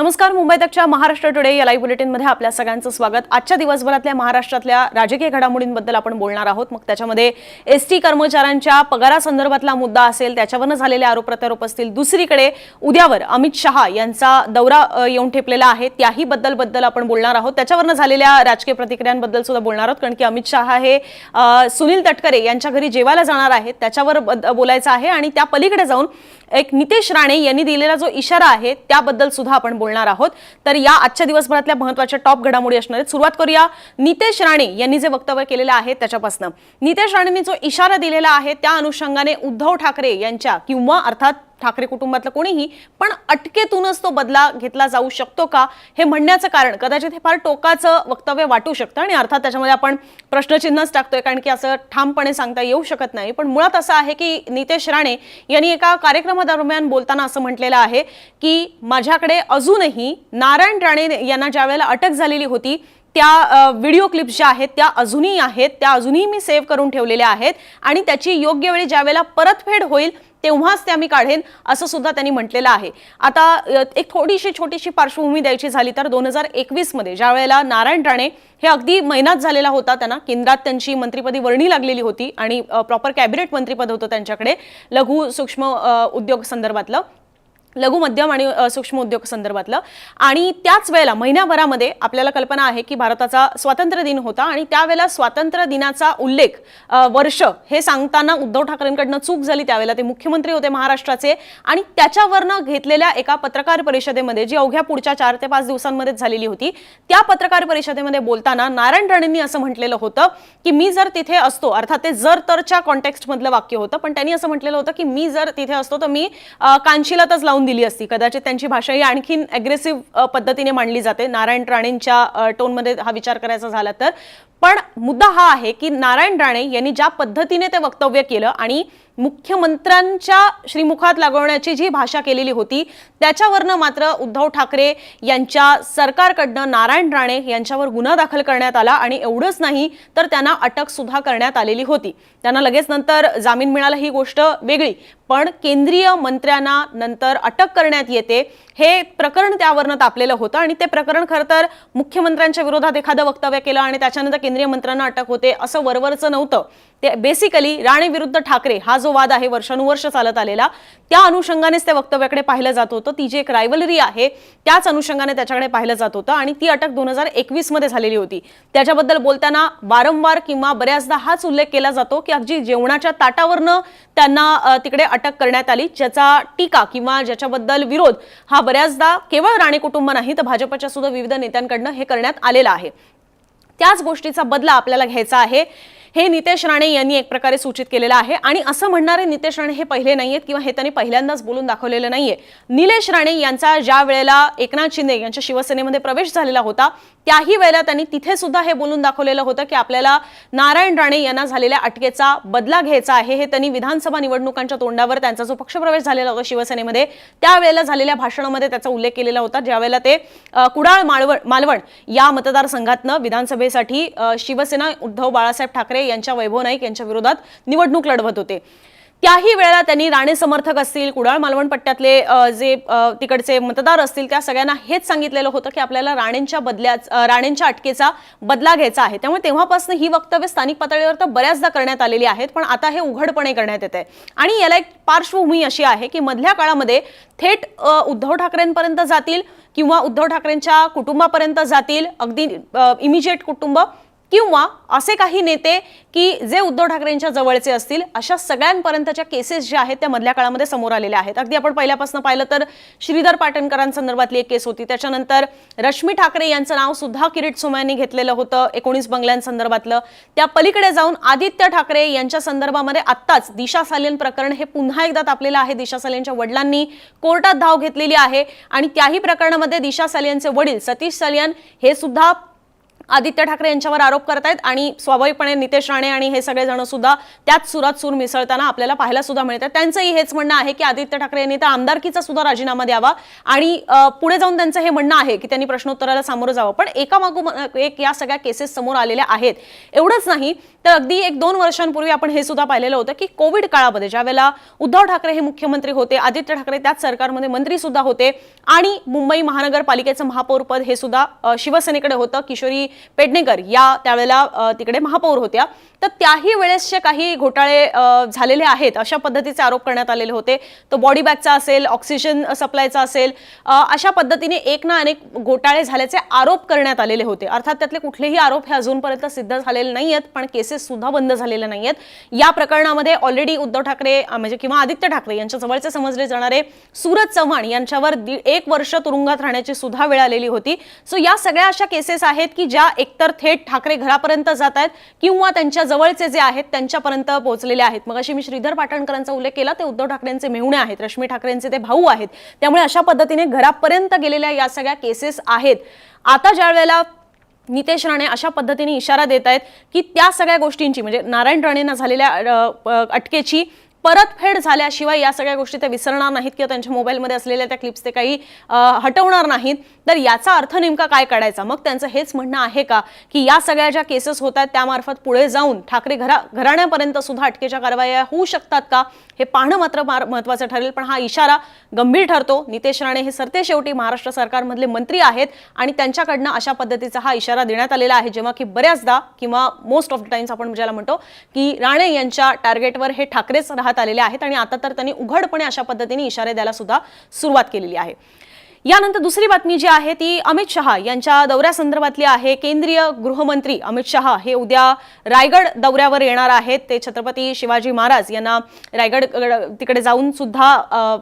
नमस्कार मुंबई तकच्या महाराष्ट्र टुडे या लाईव्ह बुलेटिनमध्ये आपल्या सगळ्यांचं स्वागत. आजच्या दिवसभरातल्या महाराष्ट्रातल्या राजकीय घडामोडींबद्दल आपण बोलणार आहोत. मग त्याच्यामध्ये एस टी कर्मचाऱ्यांच्या पगारासंदर्भातला मुद्दा असेल त्याच्यावरनं झालेले आरोप प्रत्यारोप असतील. दुसरीकडे उद्यावर अमित शहा यांचा दौरा येऊन ठेपलेला आहे. त्याही बद्दल बद्दल आपण बोलणार आहोत. त्याच्यावरनं झालेल्या राजकीय प्रतिक्रियांबद्दल सुद्धा बोलणार आहोत कारण की अमित शहा हे सुनील तटकरे यांच्या घरी जेवायला जाणार आहेत. त्याच्यावर बद- बोलायचं आहे आणि त्या पलीकडे जाऊन एक नितेश राणे यांनी दिलेला जो इशारा आहे त्याबद्दल सुद्धा आपण बोलणार आहोत. तर या आजच्या दिवसभरातल्या महत्त्वाच्या टॉप घडामोडी असणार आहेत सुरुवात करूया. नितेश राणे यांनी जे वक्तव्य केलेलं आहे त्याच्यापासून. नितेश राणेंनी जो इशारा दिलेला आहे त्या अनुषंगाने उद्धव ठाकरे यांच्या किंवा अर्थात ठाकरे कुटुंबातलं कोणीही पण अटकेतूनच तो बदला घेतला जाऊ शकतो का? हे म्हणण्याचं कारण कदाचित हे फार टोकाचं वक्तव्य वाटू शकतं आणि अर्थात त्याच्यामध्ये आपण प्रश्नचिन्हच टाकतोय कारण की असं ठामपणे सांगता येऊ शकत नाही. पण मुळात असं आहे की नितेश राणे यांनी एका कार्यक्रमादरम्यान बोलताना असं म्हटलेलं आहे की माझ्याकडे अजूनही नारायण राणे यांना ज्या वेळेला अटक झालेली होती त्या व्हिडिओ क्लिप्स ज्या आहेत त्या अजूनही आहेत त्या अजूनही मी सेव्ह करून ठेवलेल्या आहेत आणि त्याची योग्य वेळी ज्या वेळेला परतफेड होईल तेव्हाच ते मी काढेन असं सुद्धा त्यांनी म्हटलेलं आहे. आता एक थोडीशी छोटीशी पार्श्वभूमी द्यायची झाली तर दोन हजार एकवीसमध्ये ज्या वेळेला नारायण राणे हे अगदी महिनाच झालेला होता त्यांना केंद्रात त्यांची मंत्रिपदी वर्णी लागलेली होती आणि प्रॉपर कॅबिनेट मंत्रिपद होतं त्यांच्याकडे लघु सूक्ष्म उद्योग संदर्भातलं. लघु मध्यम आणि सूक्ष्म उद्योग संदर्भातलं. आणि त्याच वेळेला महिन्याभरामध्ये आपल्याला कल्पना आहे की भारताचा स्वातंत्र्य दिन होता आणि त्यावेळेला स्वातंत्र्य दिनाचा उल्लेख वर्ष हे सांगताना उद्धव ठाकरेंकडनं चूक झाली. त्यावेळेला ते मुख्यमंत्री होते महाराष्ट्राचे आणि त्याच्यावरनं घेतलेल्या एका पत्रकार परिषदेमध्ये जी अवघ्या पुढच्या चार ते पाच दिवसांमध्येच झालेली होती त्या पत्रकार परिषदेमध्ये बोलताना नारायण राणेंनी असं म्हटलेलं होतं की मी जर तिथे असतो अर्थात ते जर तरच्या कॉन्टेक्स्टमधलं वाक्य होतं पण त्यांनी असं म्हटलेलं होतं की मी जर तिथे असतो तर मी अ, लावून लावून दिली असती. कदाचित त्यांची भाषा ही आणखीन अग्रेसिव्ह पद्धतीने मांडली जाते. नारायण राणेंच्या टोनमध्ये हा विचार करायचा झाला तर. पण मुद्दा हा आहे की नारायण राणे यांनी ज्या पद्धतीने ते वक्तव्य केलं आणि मुख्यमंत्र्यांच्या श्रीमुखात लागवण्याची जी भाषा केलेली होती त्याच्यावरनं मात्र उद्धव ठाकरे यांच्या सरकारकडनं नारायण राणे यांच्यावर गुन्हा दाखल करण्यात आला आणि एवढंच नाही तर त्यांना अटक सुद्धा करण्यात आलेली होती. त्यांना लगेच नंतर जामीन मिळाला ही गोष्ट वेगळी. पण केंद्रीय मंत्र्यांना नंतर अटक करण्यात येते हे प्रकरण त्यावरनं तापलेलं होतं आणि ते प्रकरण खरं तर मुख्यमंत्र्यांच्या विरोधात एखादं वक्तव्य केलं आणि त्याच्यानंतर केंद्रीय मंत्र्यांना अटक होते असं वरवरचं नव्हतं. ते बेसिकली राणे विरुद्ध ठाकरे हा जो वाद आहे वर्षानुवर्ष चालत आलेला त्या अनुषंगानेच त्या वक्तव्याकडे पाहिलं जात होतं. ती जी एक रायवलरी आहे त्याच अनुषंगाने त्याच्याकडे पाहिलं जात होतं आणि ती अटक दोन हजार एकवीसमध्ये झालेली होती. त्याच्याबद्दल बोलताना वारंवार किंवा बऱ्याचदा हाच उल्लेख केला जातो की अगदी जेवणाच्या ताटावरनं त्यांना तिकडे अटक करण्यात आली ज्याचा टीका किंवा ज्याच्याबद्दल विरोध हा बऱ्याचदा केवळ राणे कुटुंब नाही तर भाजपच्या सुद्धा विविध नेत्यांकडनं हे करण्यात आलेलं आहे. त्याच गोष्टीचा बदला आपल्याला घ्यायचा आहे. हे नितेश राणे यांनी एक प्रकारे सूचित केलेलं आहे. आणि असं म्हणणारे नितेश राणे हे पहिले नाहीयेत किंवा हे त्यांनी पहिल्यांदाच बोलून दाखवलेलं नाहीये. निलेश राणे यांचा ज्या वेळेला एकनाथ शिंदे यांच्या शिवसेनेमध्ये प्रवेश झालेला होता त्याही वेळेला त्यांनी तिथे सुद्धा हे बोलून दाखवलेलं होतं की आपल्याला नारायण राणे यांना झालेल्या अटकेचा बदला घ्यायचा आहे. हे त्यांनी विधानसभा निवडणुकांच्या तोंडावर त्यांचा जो पक्षप्रवेश झालेला होता शिवसेनेमध्ये त्यावेळेला झालेल्या भाषणामध्ये त्याचा उल्लेख केलेला होता. ज्यावेळेला ते कुडाळ माळवण मालवण या मतदारसंघातनं विधानसभेसाठी शिवसेना उद्धव बाळासाहेब ठाकरे यांच्या वैभव नाईक यांच्या विरोधात निवडणूक लढवत होते. त्याही वेळेला त्यांनी राणे समर्थक असतील कुडाळ मालवण पट्ट्यातले जे तिकडचे मतदार असतील त्या सगळ्यांना हेच सांगितलेलं होतं की आपल्याला राणेंच्या बदल्याच राणेंच्या अटकेचा बदला घ्यायचा आहे. त्यामुळे तेव्हापासून ही वक्तव्य स्थानिक पातळीवर तर बऱ्याचदा करण्यात आलेली आहेत पण आता हे उघडपणे करण्यात येत आहे आणि याला एक पार्श्वभूमी अशी आहे की मधल्या काळामध्ये थेट उद्धव ठाकरेंपर्यंत जातील किंवा उद्धव ठाकरेंच्या कुटुंबापर्यंत जातील अगदी इमिजिएट कुटुंब किंवा असे काही नेते की जे उद्धव ठाकरेंच्या जवळचे असतील अशा सगळ्यांपर्यंतच्या केसेस ज्या आहेत त्या मधल्या काळामध्ये समोर आलेल्या आहेत. अगदी आपण पहिल्यापासून पाहिलं तर श्रीधर पाटणकरांसंदर्भातली एक केस होती. त्याच्यानंतर रश्मी ठाकरे यांचं नाव सुद्धा किरीट सोमयांनी घेतलेलं होतं एकोणीस बंगल्यांसंदर्भातलं. त्या पलीकडे जाऊन आदित्य ठाकरे यांच्या संदर्भामध्ये आत्ताच दिशा सालियन प्रकरण हे पुन्हा एकदा तापलेलं आहे. दिशा सालेनच्या वडिलांनी कोर्टात धाव घेतलेली आहे. आणि त्याही प्रकरणामध्ये दिशा सालियांचे वडील सतीश सालियन हे सुद्धा आदित्य ठाकरे यांच्यावर आरोप करत आहेत आणि स्वाभाविकपणे नितेश राणे आणि हे सगळेजण सुद्धा त्याच सुरात सूर मिसळताना आपल्याला पाहायला सुद्धा मिळतात. त्यांचंही हेच म्हणणं आहे की आदित्य ठाकरे यांनी तर आमदारकीचा सुद्धा राजीनामा द्यावा आणि पुढे जाऊन त्यांचं हे म्हणणं आहे की त्यांनी प्रश्नोत्तराला सामोरं जावं. पण एका मागोमाग एक या सगळ्या केसेस समोर आलेल्या आहेत. एवढंच नाही तर अगदी एक दोन वर्षांपूर्वी आपण हे सुद्धा पाहिलेलं होतं की कोविड काळामध्ये ज्यावेळेला उद्धव ठाकरे हे मुख्यमंत्री होते आदित्य ठाकरे त्याच सरकारमध्ये मंत्री सुद्धा होते आणि मुंबई महानगरपालिकेचं महापौरपद हे सुद्धा शिवसेनेकडे होतं. किशोरी पेडणेकर या त्यावेळेला तिकडे महापौर होत्या. तर त्याही वेळेसचे काही घोटाळे झालेले आहेत. अशा पद्धतीचे आरोप करण्यात आलेले होते. तो बॉडी बॅगचा असेल ऑक्सिजन सप्लायचा असेल अशा पद्धतीने एक ना अनेक घोटाळे झाल्याचे आरोप करण्यात आलेले होते. अर्थात त्यातले कुठलेही आरोप हे अजूनपर्यंत सिद्ध झालेले नाही आहेत पण केसेस सुद्धा बंद झालेले नाही आहेत या प्रकरणामध्ये ऑलरेडी उद्धव ठाकरे म्हणजे किंवा आदित्य ठाकरे यांच्या जवळचे समजले जाणारे सूरज चव्हाण यांच्यावर दीड एक वर्ष तुरुंगात राहण्याची सुद्धा वेळ आलेली होती. सो या सगळ्या अशा केसेस आहेत की ज्या एकतर थेट ठाकरे घरापर्यंत जात आहेत किंवा त्यांच्या जवळचे जे आहेत त्यांच्यापर्यंत पोहोचलेले आहेत. मग अशी मी श्रीधर पाटणकरांचा उल्लेख केला ते उद्धव ठाकरेंचे मेहुणे आहेत रश्मी ठाकरेंचे ते भाऊ आहेत. त्यामुळे अशा पद्धतीने घरापर्यंत गेलेल्या या सगळ्या केसेस आहेत. आता ज्या वेळेला नितेश राणे अशा पद्धतीने इशारा देत आहेत की त्या सगळ्या गोष्टींची म्हणजे नारायण राणेंना झालेल्या अटकेची परतफेड झाल्याशिवाय या सगळ्या गोष्टी ते विसरणार नाहीत किंवा त्यांच्या मोबाईलमध्ये असलेल्या त्या क्लिप्स ते काही हटवणार नाहीत. तर याचा अर्थ नेमका काय काढायचा? मग त्यांचं हेच म्हणणं आहे का? की या सगळ्या ज्या केसेस होत आहेत त्यामार्फत पुढे जाऊन ठाकरे घरा घराण्यापर्यंत सुद्धा अटकेच्या कारवाया होऊ शकतात का? हे पाहणं मात्र मार- महत्त्वाचं ठरेल. पण हा इशारा गंभीर ठरतो. नितेश राणे हे सरते शेवटी महाराष्ट्र सरकारमधले मंत्री आहेत आणि त्यांच्याकडनं अशा पद्धतीचा हा इशारा देण्यात आलेला आहे. जेव्हा की बऱ्याचदा किंवा मोस्ट ऑफ द टाइम्स आपण ज्याला म्हणतो की राणे यांच्या टार्गेटवर हे ठाकरेच राहत आलेले आहेत आणि आता तर त्यांनी उघडपणे अशा पद्धतीने इशारे द्यायला सुद्धा सुरुवात केलेली आहे. यानंतर दुसरी बातमी जी आहे ती अमित शहा यांच्या दौऱ्यासंदर्भातली आहे. केंद्रीय गृहमंत्री अमित शहा हे उद्या रायगड दौऱ्यावर येणार आहेत. ते छत्रपती शिवाजी महाराज यांना रायगड तिकडे जाऊन सुद्धा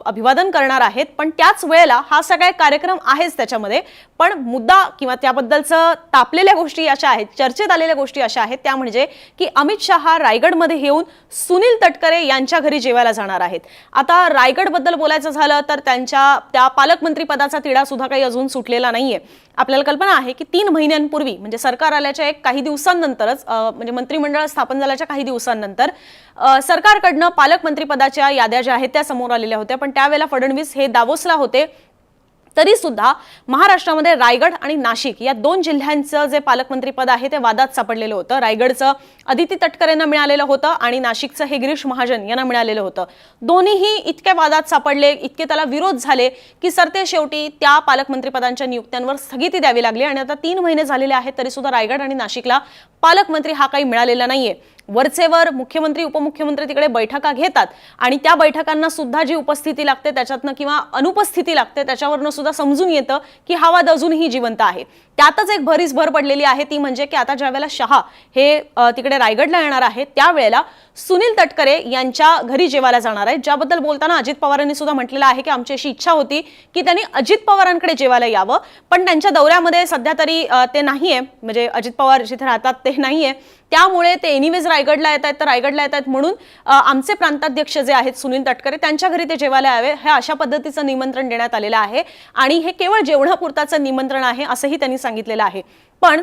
अभिवादन करणार आहेत. पण त्याच वेळेला हा सगळा कार्यक्रम आहेच त्याच्यामध्ये. पण मुद्दा किंवा त्याबद्दलचं तापलेल्या गोष्टी अशा आहेत चर्चेत आलेल्या गोष्टी अशा आहेत. त्या म्हणजे की अमित शहा रायगडमध्ये येऊन सुनील तटकरे यांच्या घरी जेवायला जाणार आहेत. आता रायगडबद्दल बोलायचं झालं तर त्यांच्या त्या पालकमंत्री पदाचा तिढा सुद्धा काही अजून सुटलेला नाहीये. आपल्याला कल्पना आहे की तीन महिन्यांपूर्वी म्हणजे सरकार आल्याच्या एक काही दिवसांनंतरच अं, म्हणजे मंत्रिमंडळ स्थापन झाल्याच्या काही दिवसांनंतर अं, सरकारकडनं पालकमंत्रीपदाच्या याद्या ज्या आहेत त्या समोर आलेल्या होत्या. पण त्यावेळेला फडणवीस हे दावोसला होते. तरी सुद्धा महाराष्ट्रामध्ये रायगड आणि नाशिक या दोन जिल्ह्यांचं जे पालकमंत्री पद आहे ते वादात सापडलेलं होतं. रायगडचं अदिती तटकरेंना मिळालेलं होतं आणि नाशिकचं हे गिरीश महाजन यांना मिळालेलं होतं. दोन्हीही इतके वादात सापडले इतके त्याला विरोध झाले की सरते शेवटी त्या पालकमंत्री पदांच्या नियुक्त्यांवर स्थगिती द्यावी लागली आणि आता तीन महिने झालेले आहेत तरी सुद्धा रायगड आणि नाशिकला पालकमंत्री हा काही मिळालेला नाहीये. वरचेवर मुख्यमंत्री उपमुख्यमंत्री तिकडे बैठका घेतात आणि त्या बैठकांना सुद्धा जी उपस्थिती लागते त्याच्यातनं किंवा अनुपस्थिती लागते त्याच्यावरनं सुद्धा समजून येतं की हा वाद अजूनही जिवंत आहे. त्यातच एक भरीस भर पडलेली आहे ती म्हणजे की आता ज्यावेळेला शहा हे तिकडे रायगडला येणार आहे त्यावेळेला सुनील तटकरे यांच्या घरी जेवायला जाणार आहेत ज्याबद्दल बोलताना अजित पवारांनी सुद्धा म्हटलेलं आहे की आमची अशी इच्छा होती की त्यांनी अजित पवारांकडे जेवायला यावं पण त्यांच्या दौऱ्यामध्ये सध्या तरी ते ते नाहीये. म्हणजे अजित पवार जिथे राहतात ते नाहीये. त्यामुळे ते एनिवेज रायगडला येत आहेत तर रायगडला येत आहेत म्हणून आमचे प्रांताध्यक्ष जे आहेत सुनील तटकरे त्यांच्या घरी ते जेवायला यावे. हे अशा पद्धतीचं निमंत्रण देण्यात आलेलं आहे. आणि हे केवळ जेवणापुरताचं निमंत्रण आहे असंही त्यांनी सांगितलेलं आहे. पण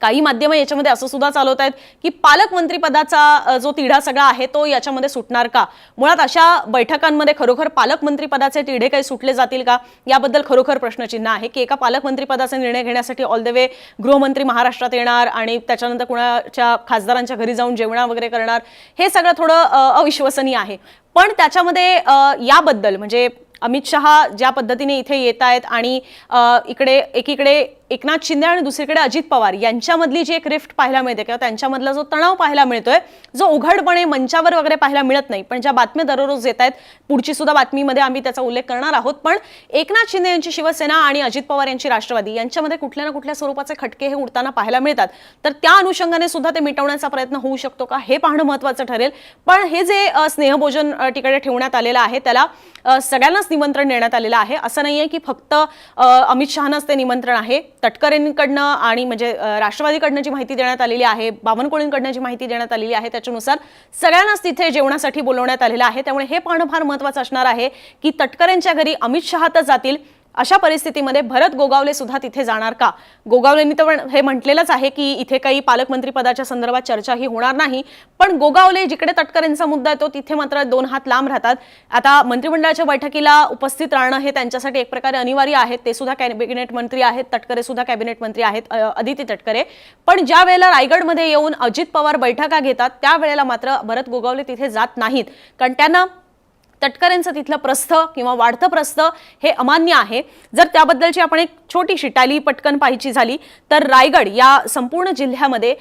काही माध्यमं याच्यामध्ये असं सुद्धा चालवत आहेत की पालकमंत्रीपदाचा जो तिढा सगळा आहे तो याच्यामध्ये सुटणार का? मुळात अशा बैठकांमध्ये खरोखर पालकमंत्रीपदाचे तिढे काही सुटले जातील का? याबद्दल खरोखर प्रश्नचिन्ह आहे की एका पालकमंत्रीपदाचा निर्णय घेण्यासाठी ऑल द वे गृहमंत्री महाराष्ट्रात येणार आणि त्याच्यानंतर कुणाच्या खासदारांच्या घरी जाऊन जेवणा वगैरे करणार हे सगळं थोडं अविश्वसनीय आहे. पण त्याच्यामध्ये याबद्दल म्हणजे अमित शहा ज्या पद्धतीने इथे येत आहेत आणि इकडे एकीकडे एकनाथ शिंदे आणि दुसरीकडे अजित पवार यांच्यामधली जी एक रिफ्ट पाहायला मिळते किंवा त्यांच्यामधला जो तणाव पाहायला मिळतोय जो उघडपणे मंचावर वगैरे पाहायला मिळत नाही पण ज्या बातम्या दररोज येत आहेत पुढची सुद्धा बातमीमध्ये आम्ही त्याचा उल्लेख करणार आहोत. पण एकनाथ शिंदे यांची शिवसेना आणि अजित पवार यांची राष्ट्रवादी यांच्यामध्ये कुठल्या ना कुठल्या स्वरूपाचे खटके हे उडताना पाहायला मिळतात. तर त्या अनुषंगाने सुद्धा ते मिटवण्याचा प्रयत्न होऊ शकतो का हे पाहणं महत्त्वाचं ठरेल. पण हे जे स्नेहभोजन अ, तिकडे ठेवण्यात आलेलं आहे त्याला सगळ्यांनाच निमंत्रण देण्यात आलेलं आहे. असं नाहीये की फक्त अमित शहानाच ते निमंत्रण आहे. तटकरेंकडनं आणि म्हणजे राष्ट्रवादीकडनं जी माहिती देण्यात आलेली आहे बावनकुळींकडनं जी माहिती देण्यात आलेली आहे त्याच्यानुसार सगळ्यांनाच तिथे जेवणासाठी बोलवण्यात आलेलं आहे. त्यामुळे हे पाहणं फार महत्त्वाचं असणार आहे की तटकरेंच्या घरी अमित शहा तर जातील. अशा परिस्थितीमध्ये भरत गोगावले सुद्धा तिथे जाणार का? गोगावलेंनी तर हे म्हटलेलंच आहे की इथे काही पालकमंत्री पदाच्या संदर्भात चर्चाही होणार नाही. पण गोगावले जिकडे तटकरेंचा मुद्दा येतो तिथे मात्र दोन हात लांब राहतात. आता मंत्रिमंडळाच्या बैठकीला उपस्थित राहणं हे त्यांच्यासाठी एक प्रकारे अनिवार्य आहे. ते सुद्धा कॅबिनेट मंत्री आहेत तटकरे सुद्धा कॅबिनेट मंत्री आहेत अदिती तटकरे. पण ज्या वेळेला रायगडमध्ये येऊन अजित पवार बैठका घेतात त्यावेळेला मात्र भरत गोगावले तिथे जात नाहीत. कारण त्यांना तटकरेंचं तिथलं प्रस्थ किंवा वाढतं प्रस्थ हे अमान्य आहे. जर त्याबद्दलची आपण एक छोटीशी टॅली पटकन पाहायची झाली तर रायगड या संपूर्ण जिल्ह्यामध्ये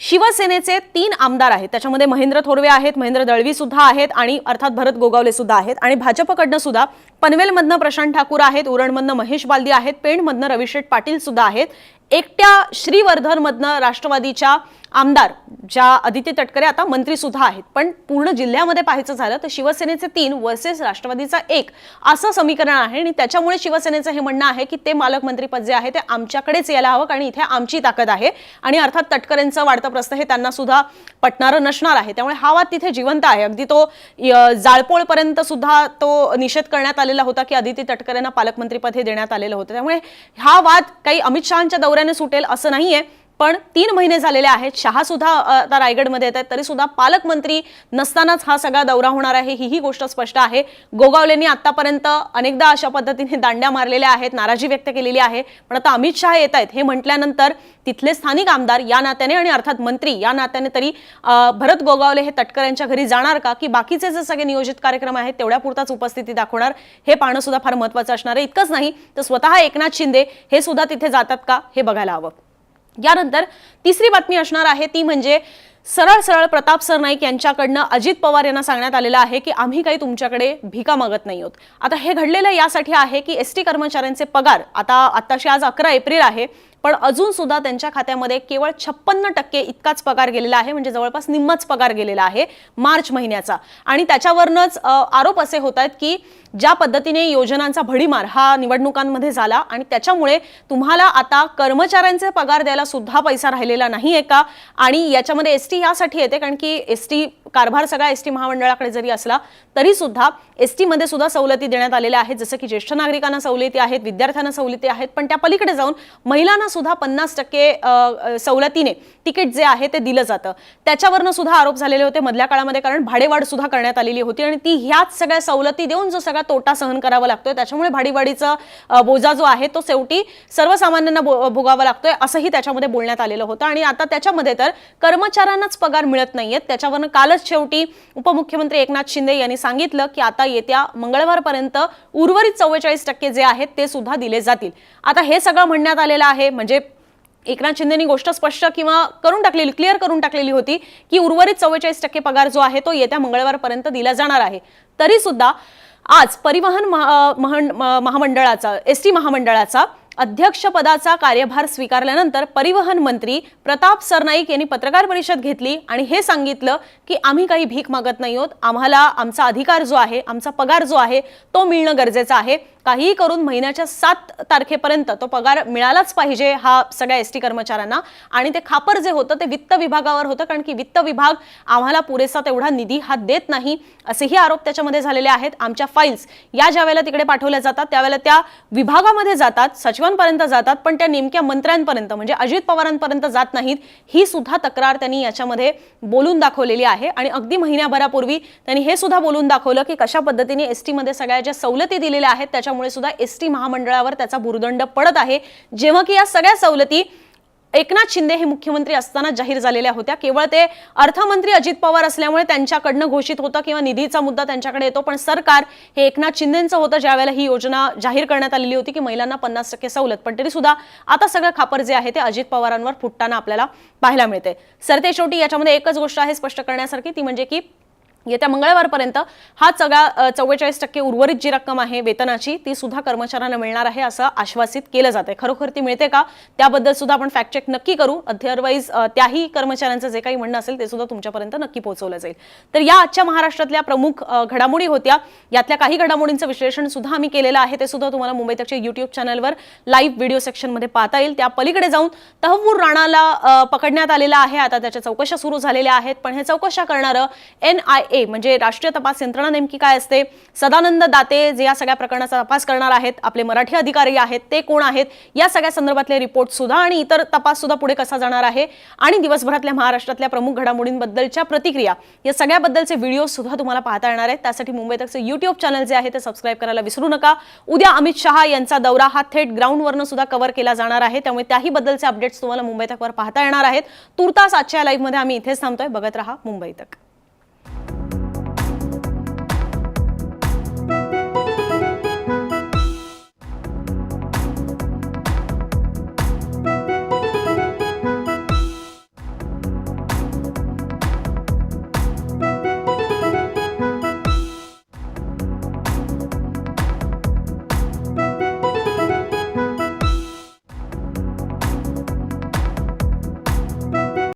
शिवसेनेचे तीन आमदार आहेत. त्याच्यामध्ये महेंद्र थोरवे आहेत महेंद्र दळवी सुद्धा आहेत आणि अर्थात भरत गोगावले सुद्धा आहेत आणि भाजपकडनं सुद्धा पनवेलमधनं प्रशांत ठाकूर आहेत उरणमधनं महेश बालदी आहेत पेणमधनं रविशेठ पाटील सुद्धा आहेत. एकट्या श्रीवर्धनमधनं राष्ट्रवादीच्या आमदार ज्या अदिती तटकरे आता मंत्री सुद्धा आहेत. पण पूर्ण जिल्ह्यामध्ये पाहायचं झालं तर शिवसेनेचे तीन वर्सेस राष्ट्रवादीचा एक असं समीकरण आहे आणि त्याच्यामुळे शिवसेनेचं हे म्हणणं आहे की ते मालकमंत्रीपद जे आहे ते आमच्याकडेच यायला हवं कारण इथे आमची ताकद आहे. आणि अर्थात तटकरेंचं वाढतं प्रस्त हे त्यांना सुद्धा पटणारं नसणार आहे. त्यामुळे हा वाद तिथे जिवंत आहे. अगदी तो य- जाळपोळपर्यंत सुद्धा तो निषेध करण्यात आलेला होता की अदिती तटकरेंना पालकमंत्रीपद हे देण्यात आलेलं होतं. त्यामुळे हा वाद काही अमित शहाच्या दौऱ्याने सुटेल असं नाहीये. पण तीन महिने झालेले आहेत. शहा सुद्धा आता रायगडमध्ये येत आहेत. तरी सुद्धा पालकमंत्री नसतानाच हा सगळा दौरा होणार आहे. ही ही गोष्ट स्पष्ट आहे. गोगावलेंनी आतापर्यंत अनेकदा अशा पद्धतीने दांड्या मारलेल्या आहेत नाराजी व्यक्त केलेली आहे. पण आता अमित शहा येत आहेत हे म्हटल्यानंतर तिथले स्थानिक आमदार या नात्याने आणि अर्थात मंत्री या नात्याने तरी भरत गोगावले हे तटकऱ्यांच्या घरी जाणार का? की बाकीचे जे सगळे नियोजित कार्यक्रम आहेत तेवढ्यापुरताच उपस्थिती दाखवणार? हे पाहणं सुद्धा फार महत्वाचं असणार आहे. इतकंच नाही तर स्वतः एकनाथ शिंदे हे सुद्धा तिथे जातात का? हे बघायला हवं. यानंतर तिसरी बातमी असणार आहे ती म्हणजे सरळ सरळ प्रताप सरनाईक यांच्याकडनं अजित पवार यांना सांगण्यात आलेलं आहे की आम्ही काही तुमच्याकडे भिका मागत नाही आहोत. आता हे घडलेलं यासाठी आहे की एस टी कर्मचाऱ्यांचे पगार आता आत्ताशी आज अकरा एप्रिल आहे पण अजून सुद्धा त्यांच्या खात्यामध्ये केवळ छप्पन्न टक्के इतकाच पगार गेलेला आहे म्हणजे जवळपास निम्मच पगार गेलेला आहे मार्च महिन्याचा. आणि त्याच्यावरनच आरोप असे होत आहेत की ज्या पद्धतीने योजनांचा भडीमार हा निवडणुकांमध्ये झाला आणि त्याच्यामुळे तुम्हाला आता कर्मचाऱ्यांचे पगार द्यायला सुद्धा पैसा राहिलेला नाही आहे का? आणि याच्यामध्ये एस टी यासाठी येते कारण की एस टी कारभार सगळा एस टी महामंडळाकडे जरी असला तरी सुद्धा एस टीमध्ये सुद्धा सवलती देण्यात आलेल्या आहेत. जसं की ज्येष्ठ नागरिकांना सवलती आहेत विद्यार्थ्यांना सवलती आहेत पण त्या पलीकडे जाऊन महिलांना सुद्धा पन्नास टक्के सवलतीने तिकीट जे आहे ते दिलं जातं. त्याच्यावरनं सुद्धा आरोप झालेले होते मधल्या काळामध्ये कारण भाडेवाढ सुद्धा करण्यात आलेली होती आणि ती ह्याच सगळ्या सवलती देऊन जो सगळा तोटा सहन करावा लागतोय त्याच्यामुळे भाडीवाढीचा बोजा जो आहे तो शेवटी सर्वसामान्यांना भोगावा लागतोय असंही त्याच्यामध्ये बोलण्यात आलेलं होतं. आणि आता त्याच्यामध्ये तर कर्मचाऱ्यांनाच पगार मिळत नाहीयेत. त्याच्यावरनं कालच शेवटी उपमुख्यमंत्री एकनाथ शिंदे यांनी सांगितलं की आता येत्या मंगळवारपर्यंत उर्वरित चव्वेचाळीस टक्के जे आहेत ते सुद्धा दिले जातील. आता हे सगळं म्हणण्यात आलेलं आहे म्हणजे एकनाथ शिंदेनी गोष्ट स्पष्ट किंवा करून टाकलेली क्लिअर करून टाकलेली होती की उर्वरित चव्वेचाळीस टक्के पगार जो आहे तो येत्या मंगळवारपर्यंत दिला जाणार आहे. तरी सुद्धा आज परिवहन महा- महामंडळाचा एस टी महामंडळाचा अध्यक्षपदाचा कार्यभार स्वीकारल्यानंतर परिवहन मंत्री प्रताप सरनाईक यांनी पत्रकार परिषद घेतली आणि हे सांगितलं की आम्ही काही भीक मागत नाही आहोत. आम्हाला आमचा अधिकार जो आहे आमचा पगार जो आहे तो मिळणं गरजेचं आहे. काहीही करून महिन्याच्या सात तारखेपर्यंत तो पगार मिळालाच पाहिजे हा सगळ्या एस टी कर्मचाऱ्यांना. आणि ते खापर जे होतं ते वित्त विभागावर होतं कारण की वित्त विभाग आम्हाला पुरेसा तेवढा निधी हा देत नाही असेही आरोप त्याच्यामध्ये झालेले आहेत. आमच्या फाईल्स या ज्या वेळेला तिकडे पाठवल्या जातात त्यावेळेला त्या विभागामध्ये जातात सचिवांपर्यंत जातात पण त्या नेमक्या मंत्र्यांपर्यंत म्हणजे अजित पवारांपर्यंत जात नाहीत ही सुद्धा तक्रार त्यांनी याच्यामध्ये बोलून दाखवलेली आहे. आणि अगदी महिन्याभरापूर्वी त्यांनी हे सुद्धा बोलून दाखवलं की कशा पद्धतीने एस टीमध्ये सगळ्या ज्या सवलती दिलेल्या आहेत त्याच्या त्याच्यामुळे सुद्धा एस टी महामंडळावर त्याचा भुर्दंड पडत आहे. जेव्हा की या सगळ्या सवलती एकनाथ शिंदे हे मुख्यमंत्री असताना जाहीर झालेल्या होत्या. केवळ ते अर्थमंत्री अजित पवार असल्यामुळे त्यांच्याकडनं घोषित होतं किंवा निधीचा मुद्दा त्यांच्याकडे येतो पण सरकार हे एकनाथ शिंदेचं होतं ज्यावेळेला ही योजना जाहीर करण्यात आलेली होती की महिलांना पन्नास टक्के सवलत. पण तरी सुद्धा आता सगळं खापर जे आहे ते अजित पवारांवर फुटताना आपल्याला पाहायला मिळते सरते शेवटी याच्यामध्ये एकच गोष्ट आहे स्पष्ट करण्यासारखी ती म्हणजे की येत्या मंगळवारपर्यंत हा सगळा चव्वेचाळीस टक्के उर्वरित जी रक्कम आहे वेतनाची ती सुद्धा कर्मचाऱ्यांना मिळणार आहे असं आश्वासित केलं जात आहे खरोखर ती मिळते का? त्याबद्दल सुद्धा आपण फॅक्ट चेक नक्की करू. अदरवाईज त्याही कर्मचाऱ्यांचं जे काही म्हणणं असेल ते सुद्धा तुमच्यापर्यंत नक्की पोहोचवलं जाईल. तर या आजच्या महाराष्ट्रातल्या प्रमुख घडामोडी होत्या. यातल्या काही घडामोडींचं विश्लेषण सुद्धा आम्ही केलेलं आहे. ते सुद्धा तुम्हाला मुंबई तकच्या युट्यूब चॅनलवर लाईव्ह व्हिडिओ सेक्शनमध्ये पाहता येईल. त्या पलीकडे जाऊन तहवूर राणाला पकडण्यात आलेला आहे. आता त्याच्या चौकशा सुरू झालेल्या आहेत. पण हे चौकशा करणारं एन आय ए म्हणजे राष्ट्रीय तपास यंत्रणा नेमकी काय असते? सदानंद दाते जे या सगळ्या प्रकरणाचा तपास करणार आहेत आपले मराठी अधिकारी आहेत ते कोण आहेत? या सगळ्या संदर्भातले रिपोर्ट सुद्धा आणि इतर तपास सुद्धा पुढे कसा जाणार आहे? आणि दिवसभरातल्या महाराष्ट्रातल्या प्रमुख घडामोडींबद्दलच्या प्रतिक्रिया या सगळ्याबद्दलचे व्हिडिओ सुद्धा तुम्हाला पाहता येणार आहेत. त्यासाठी मुंबई तकचे युट्यूब चॅनल जे आहे ते सबस्क्राईब करायला विसरू नका. उद्या अमित शहा यांचा दौरा हा थेट ग्राउंडवरनं सुद्धा कव्हर केला जाणार आहे. त्यामुळे त्याही बद्दलचे अपडेट्स तुम्हाला मुंबई तकवर पाहता येणार आहेत. तुर्तास आजच्या लाईव्हमध्ये आम्ही इथेच थांबतोय. बघत रहा मुंबई तक.